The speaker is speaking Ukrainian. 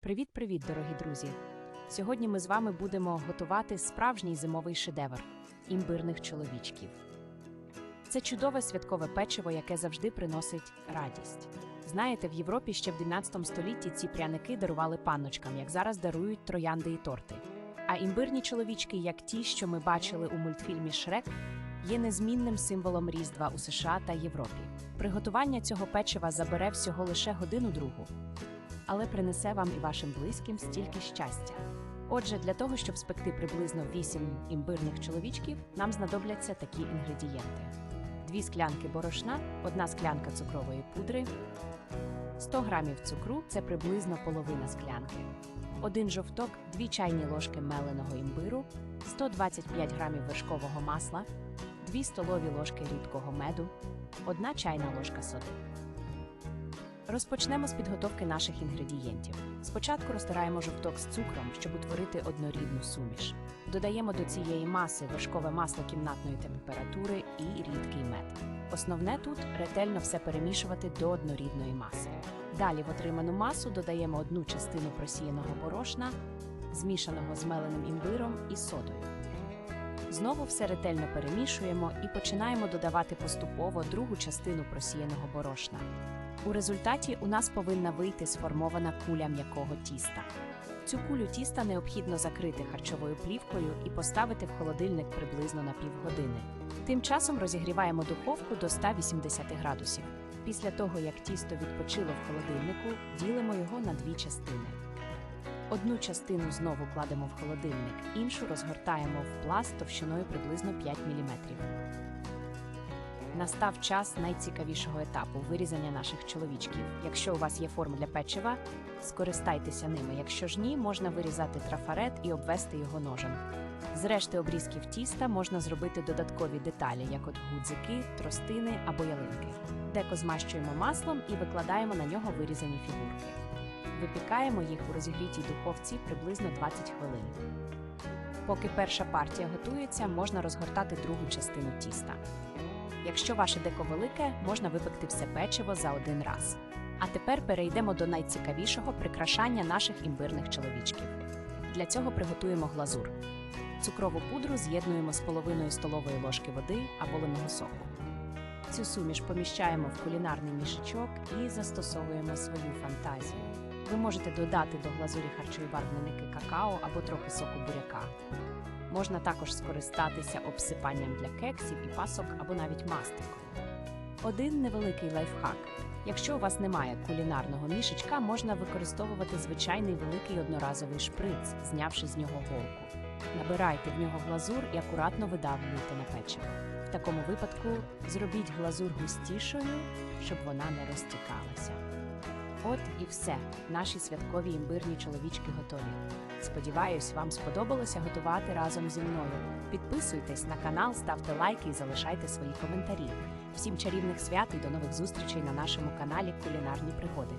Привіт-привіт, дорогі друзі! Сьогодні ми з вами будемо готувати справжній зимовий шедевр імбирних чоловічків. Це чудове святкове печиво, яке завжди приносить радість. Знаєте, в Європі ще в 19 столітті ці пряники дарували панночкам, як зараз дарують троянди і торти. А імбирні чоловічки, як ті, що ми бачили у мультфільмі Шрек, є незмінним символом Різдва у США та Європі. Приготування цього печива забере всього лише годину-другу але принесе вам і вашим близьким стільки щастя. Отже, для того, щоб спекти приблизно 8 імбирних чоловічків, нам знадобляться такі інгредієнти: 2 склянки борошна, 1 склянка цукрової пудри, 100 грамів цукру це приблизно половина склянки, 1 жовток, 2 чайні ложки меленого імбиру, 125 грамів вершкового масла, 2 столові ложки рідкого меду, 1 чайна ложка соди. Розпочнемо з підготовки наших інгредієнтів. Спочатку розтираємо жовток з цукром, щоб утворити однорідну суміш. Додаємо до цієї маси вершкове масло кімнатної температури і рідкий мед. Основне тут ретельно все перемішувати до однорідної маси. Далі в отриману масу додаємо одну частину просіяного борошна, змішаного з меленим імбиром і содою. Знову все ретельно перемішуємо і починаємо додавати поступово другу частину просіяного борошна. У результаті у нас повинна вийти сформована куля м'якого тіста. Цю кулю тіста необхідно закрити харчовою плівкою і поставити в холодильник приблизно на півгодини. Тим часом розігріваємо духовку до 180 градусів. Після того, як тісто відпочило в холодильнику, ділимо його на дві частини. Одну частину знову кладемо в холодильник, іншу розгортаємо в пласт товщиною приблизно 5 мм. Настав час найцікавішого етапу вирізання наших чоловічків. Якщо у вас є форма для печива, скористайтеся ними. Якщо ж ні, можна вирізати трафарет і обвести його ножем. З решти обрізків тіста можна зробити додаткові деталі, як от гудзики, тростини або ялинки. Деко змащуємо маслом і викладаємо на нього вирізані фігурки. Випікаємо їх у розігрітій духовці приблизно 20 хвилин. Поки перша партія готується, можна розгортати другу частину тіста. Якщо ваше деко велике, можна випекти все печиво за один раз. А тепер перейдемо до найцікавішого прикрашання наших імбирних чоловічків. Для цього приготуємо глазур. Цукрову пудру з'єднуємо з половиною столової ложки води або лимонного соку. Цю суміш поміщаємо в кулінарний мішечок і застосовуємо свою фантазію. Ви можете додати до глазурі харчові барвники какао або трохи соку буряка. Можна також скористатися обсипанням для кексів і пасок або навіть мастикою. Один невеликий лайфхак. Якщо у вас немає кулінарного мішечка, можна використовувати звичайний великий одноразовий шприц, знявши з нього голку. Набирайте в нього глазур і акуратно видавлюйте на печиво. В такому випадку зробіть глазур густішою, щоб вона не розтікалася. От і все. Наші святкові імбирні чоловічки готові. Сподіваюсь, вам сподобалося готувати разом зі мною. Підписуйтесь на канал, ставте лайки і залишайте свої коментарі. Всім чарівних свят і до нових зустрічей на нашому каналі Кулінарні пригоди.